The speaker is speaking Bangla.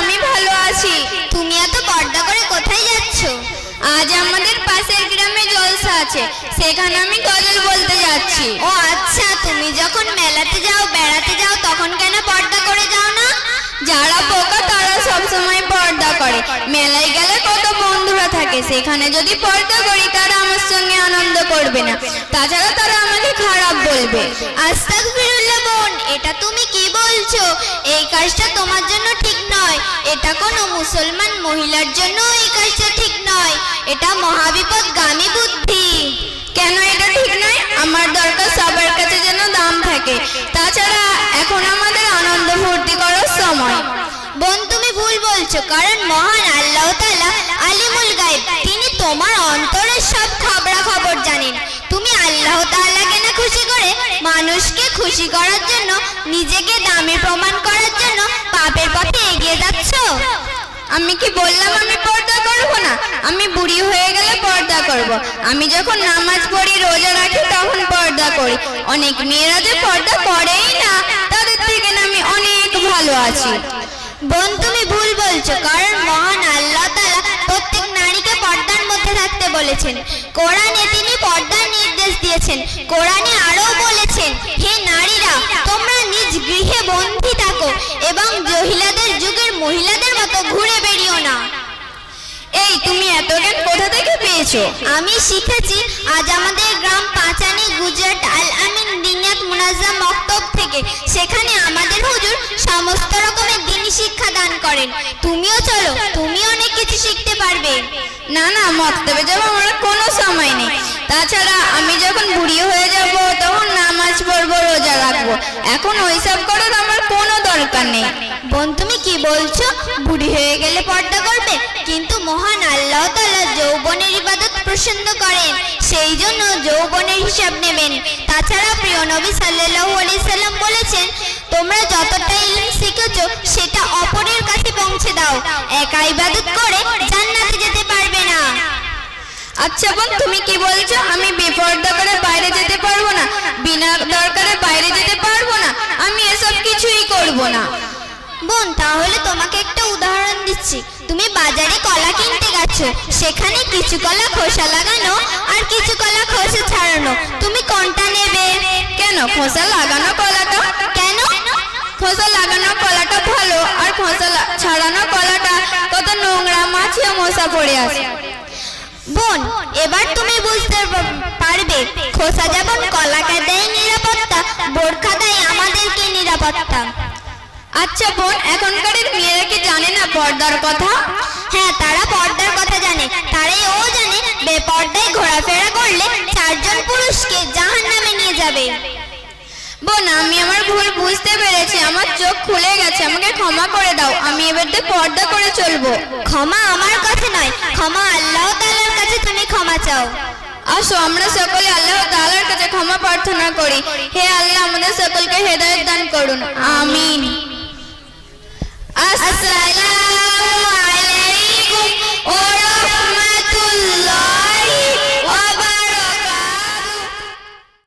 আমি ভালো আছি। তুমি এত পর্দা করে কোথায় যাচ্ছ? আজ আমাদের পাশের গ্রামে জলসা আছে। সেখানে আমি গজল বলতে যাচ্ছি। ও আচ্ছা তুমি যখন মেলাতে যাও সময় পর্দা করে। মেলায় গেলে কত বন্ধুরা থাকে, সেখানে যদি পর্দা করি, তারা আমার সঙ্গে আনন্দ করবে না। তাছাড়া তারা আমাকে খারাপ বলবে। আস্তাগফিরুল্লাহ বোন, এটা তুমি কি বলছো? এই কাজটা তোমার জন্য ঠিক নয়। এটা কোনো মুসলমান মহিলার জন্য এই কাজটা ঠিক নয়। এটা মহাবিপদগামী বুদ্ধি। কেন এটা ঠিক নয়? আমার দরকার সবার কাছে যেন দাম থাকে। বলছো? কারণ মহান আল্লাহ তাআলা আলিমুল গায়েব। তিনি তোমার অন্তরের সব খবরা খবর জানেন। তুমি আল্লাহ তাআলাকে না খুশি করে মানুষকে খুশি করার জন্য, নিজেকে দামি প্রমাণ করার জন্য পাপের পথে এগিয়ে যাচ্ছ? আমি কি বললাম আমি পর্দা করব না? আমি বুড়ি হয়ে গেলে পর্দা করব। আমি যখন নামাজ পড়ি, রোজা রাখি, তখন পর্দা করি। অনেক মেয়েরা যে পর্দা করেই না, তাদের থেকে আমি অনেক ভালো আছি। বোন, তুমি ভুল বলছো। কারণ মহান আল্লাহ তাআলা প্রত্যেক নারীকে পর্দার মধ্যে থাকতে বলেছেন। কোরআনে তিনি পর্দার নির্দেশ দিয়েছেন। কোরআনে আরও বলেছেন, হে নারীরা, তোমরা নিজ গৃহে বন্দী থাকো এবং মহিলাদের যুগের মহিলাদের মতো ঘুরে বেরিও না। এই, তুমি এত জ্ঞান কোথা থেকে পেয়েছ? আমি শিখেছি, আজ আমাদের গ্রাম পাঁচানি, গুজরাট, আল আমিন দিনিয়াত মুনাজ্জাম মক্তব থেকে। সেখানে হুজুর সমস্ত রকমের দিনী শিক্ষা দান করেন। তুমিও চলো তুমি অনেক কিছু শিখতে পারবে। না না, মক্তবে যাব আমার কোনো সময় নেই। তাছাড়া আমি যখন বুড়ি হয়ে যাব, তখন নামাজ পড়ব, রোজা রাখব। এখন ওইসব করার আমার কোনো দরকার নেই। বোন, তুমি কি বলছো? বুড়ি হয়ে গেলে পর্দা করবে? কিন্তু মহান আল্লাহ যৌবনের ইবাদত পছন্দ করেন। সেই জন্য যৌবনের হিসাব নেবেন। তাছাড়া প্রিয় নবী সাল্লাল্লাহু আলাইহি সাল্লাম বলেছেন তোমরা যতটা ইলম শিখেছো সেটা অপরের কাছে পৌঁছে দাও। একা ইবাদত করে জান্নাতে যেতে পারবে না। আচ্ছা বোন তুমি কি বলছো? আমি বেপর্দা করে বাইরে যেতে পারব না বিনা দরকারে বাইরে যেতে পারব না আমি এসব কিছুই করব না। বোন তাহলে তোমাকে একটা উদাহরণ দিচ্ছি। তুমি বাজারে কলা কিনতে গেছো সেখানে কিছু কলা খোসা লাগানো আর কিছু কলা খোসা ছাড়ানো। তুমি কোনটা নেবে? কেন? খোসা লাগানো কলাটা? কেন? খোসা লাগানো কলাটা ভালো আর খোসা ছাড়ানো কলাটা কত নোংরা, মাছি ও মশা পড়ে আছে। বোন, এবার তুমি বুঝতে পারবে, খোসা যেমন কলাকে দেয় নিরাপত্তা বোরখা দেয় আমাদেরকে নিরাপত্তা। আচ্ছা বোন, এখনকার মেয়েরা কি জানে না পর্দার কথা? হ্যাঁ তারা পর্দার তারাই ও জানে বেপর্দায় ঘোরাফেরা করলে চারজন পুরুষকে জাহান নামে নিয়ে যাবে। বোন, আমি আমার ভুল বুঝতে পেরেছি। আমার চোখ খুলে গেছে। আমাকে ক্ষমা করে দাও। আমি এবার থেকে পর্দা করে চলবো। ক্ষমা আমার কাছে নয়, ক্ষমা আল্লাহ তাআলার কাছে তুমি ক্ষমা চাও। আসো, আমরা সকলে আল্লাহ তাআলার কাছে ক্ষমা প্রার্থনা করি। হে আল্লাহ, আমাদের সকলকে হেদায়েত দান করুন। আমিন। আসসালামু